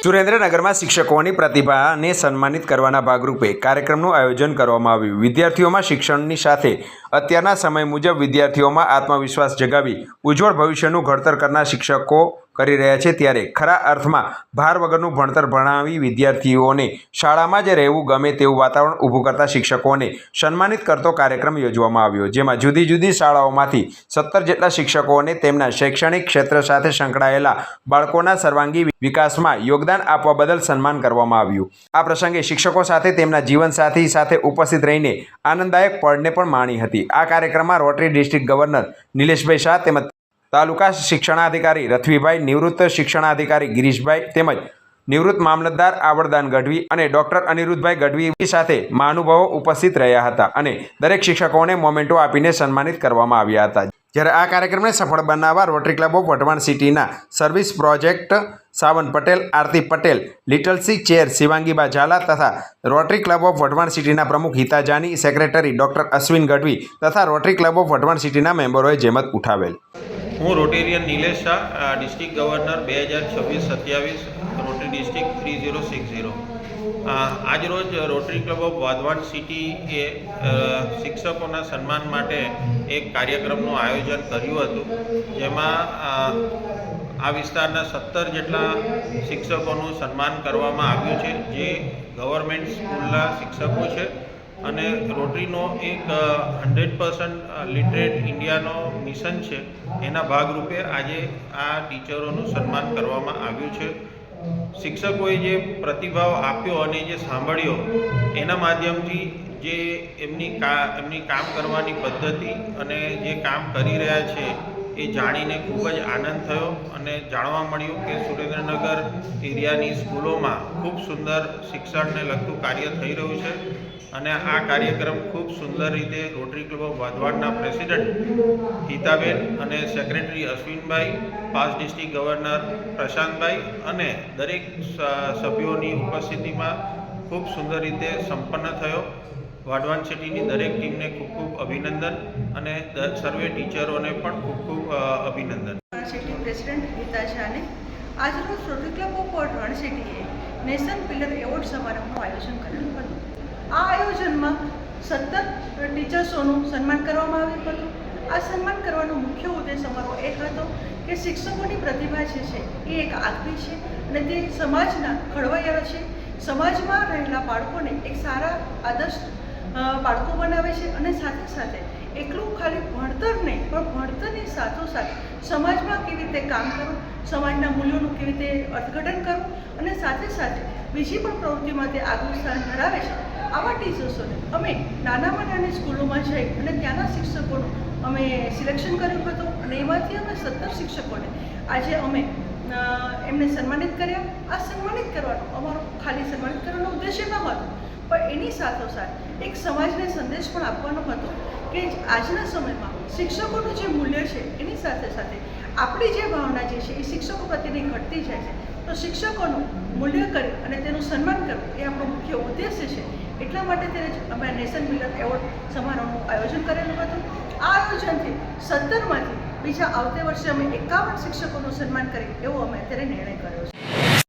સુરેન્દ્રનગરમાં શિક્ષકોની પ્રતિભાને સન્માનિત કરવાના ભાગરૂપે કાર્યક્રમનું આયોજન કરવામાં આવ્યું. વિદ્યાર્થીઓમાં શિક્ષણની સાથે અત્યારના સમય મુજબ વિદ્યાર્થીઓમાં આત્મવિશ્વાસ જગાવી ઉજ્જવળ ભવિષ્યનું ઘડતર કરનાર શિક્ષકો કરી રહ્યા છે ત્યારે ખરા અર્થમાં ભાર વગરનું ભણતર ભણાવી વિદ્યાર્થીઓને શાળામાં જ રહેવું ગમે તેવું વાતાવરણ ઊભું કરતા શિક્ષકોને સન્માનિત કરતો કાર્યક્રમ યોજવામાં આવ્યો, જેમાં જુદી જુદી શાળાઓમાંથી સત્તર જેટલા શિક્ષકોને તેમના શૈક્ષણિક ક્ષેત્ર સાથે સંકળાયેલા બાળકોના સર્વાંગી વિકાસમાં યોગદાન આપવા બદલ સન્માન કરવામાં આવ્યું. આ પ્રસંગે શિક્ષકો સાથે તેમના જીવનસાથી સાથે ઉપસ્થિત રહીને આનંદદાયક પળને પણ માણી હતી. આ કાર્યક્રમમાં રોટરી ડિસ્ટ્રિક્ટ ગવર્નર નિલેશભાઈ શાહ તેમજ તાલુકા શિક્ષણાધિકારી રથવીભાઈ, નિવૃત્ત શિક્ષણાધિકારી ગિરીશભાઈ તેમજ નિવૃત્ત મામલતદાર આવડદાન ગઢવી અને ડોક્ટર અનિરુદ્ધભાઈ ગઢવી સાથે મહાનુભાવો ઉપસ્થિત રહ્યા હતા અને દરેક શિક્ષકોને મોમેન્ટો આપીને સન્માનિત કરવામાં આવ્યા હતા. જ્યારે આ કાર્યક્રમને સફળ બનાવવા રોટરી ક્લબ ઓફ વઢવાણ સિટીના service project Savan Patel, Aarti Patel, little C chair Shivangiba Jhala તથા રોટરી ક્લબ ઓફ વઢવાણ સિટીના પ્રમુખ હિતા જાની સેક્રેટરી ડોક્ટર અશ્વિન ગઢવી તથા રોટરી ક્લબ ઓફ વઢવાણ સિટીના મેમ્બરોએ જેમત ઉઠાવેલ. હું Rotarian Nilesh Shah district governor, બે હજાર છવ્વીસ સત્યાવીસ, Rotary district three zero six zero. આજરોજ Rotary club of Wadhwan city એ શિક્ષકોના સન્માન માટે એક કાર્યક્રમનું આયોજન કર્યું હતું, જેમાં આ વિસ્તારના સત્તર જેટલા શિક્ષકોનું સન્માન કરવામાં આવ્યું છે, જે ગવર્મેન્ટ સ્કૂલના શિક્ષકો છે. અને રોટરીનો એક હંડ્રેડ પર્સન્ટ લિટરેટ ઇન્ડિયાનો મિશન છે. એના ભાગરૂપે આજે આ ટીચરોનું સન્માન કરવામાં આવ્યું છે. શિક્ષકોએ જે પ્રતિભાવ આપ્યો અને જે સાંભળ્યો, એના માધ્યમથી જે એમની કા, એમની કામ કરવાની પદ્ધતિ અને જે કામ કરી રહ્યા છે એ જાણીને ખૂબ જ આનંદ થયો અને જાણવા મળ્યું કે સુરેન્દ્રનગર એરિયાની સ્કૂલોમાં ખૂબ સુંદર શિક્ષણને લગતું કાર્ય થઈ રહ્યું છે અને આ કાર્યક્રમ ખૂબ સુંદર રીતે રોટરી ક્લબ ઓફ વાધવાડના પ્રેસિડન્ટ હિતાબેન અને સેક્રેટરી અશ્વિનભાઈ, પાસ ડિસ્ટ્રિક્ટ ગવર્નર પ્રશાંતભાઈ અને દરેક સભ્યોની ઉપસ્થિતિમાં ખૂબ સુંદર રીતે સંપન્ન થયો. વાઢવાન સિટીની દરેક ટીમને ખૂબ ખૂબ અભિનંદન અને સર્વે ટીચરોને પણ ખૂબ ખૂબ અભિનંદન. સિટી પ્રેસિડેન્ટ ગીતા શાહને આજરોજ રોટરી ક્લબ ઓફ વઢવાણ સિટીએ નેશન પિલર એવોર્ડ સમારંભનું આયોજન કરેલું હતું. આ આયોજનમાં સત્તર ટીચર્સોનું સન્માન કરવામાં આવ્યું હતું. આ સન્માન કરવાનો મુખ્ય ઉદ્દેશ અમારો એ હતો કે શિક્ષકોની પ્રતિભા જે છે એ એક આગવી છે અને તે સમાજના ઘડવૈયા છે. સમાજમાં રહેલા બાળકોને એક સારા, આદર્શ બાળકો બનાવે છે અને સાથે સાથે એકલું ખાલી ભણતર નહીં, પણ ભણતરની સાથોસાથ સમાજમાં કેવી રીતે કામ કરવું, સમાજના મૂલ્યોનું કેવી રીતે અર્થઘટન કરવું અને સાથે સાથે બીજી પણ પ્રવૃત્તિમાં તે આગવું સ્થાન ધરાવે છે, આવા ટીચર્સોને અમે નાનામાં નાની સ્કૂલોમાં જઈ અને ત્યાંના શિક્ષકોનું અમે સિલેક્શન કર્યું હતું અને એમાંથી અમે સત્તર શિક્ષકોને આજે અમે એમને સન્માનિત કર્યા. આ સન્માનિત કરવાનો અમારો ખાલી સન્માનિત કરવાનો ઉદ્દેશ્ય ન હતો. પણ એની સાથોસાથ એક સમાજને સંદેશ પણ આપવાનો હતો કે આજના સમયમાં શિક્ષકોનું જે મૂલ્ય છે, એની સાથે સાથે આપણી જે ભાવના જે છે, એ શિક્ષકો પ્રત્યેની ઘટતી જાય છે. તો શિક્ષકોનું મૂલ્ય કરી અને તેનું સન્માન કરવું એ આપણો મુખ્ય ઉદ્દેશ્ય છે. એટલા માટે તેને અમે નેશન મિલર એવોર્ડ સમારોહનું આયોજન કરેલું હતું. આ આયોજનથી સત્તરમાંથી બીજા આવતે વર્ષે અમે એકાવન શિક્ષકોનું સન્માન કરી એવો અમે અત્યારે નિર્ણય કર્યો છે.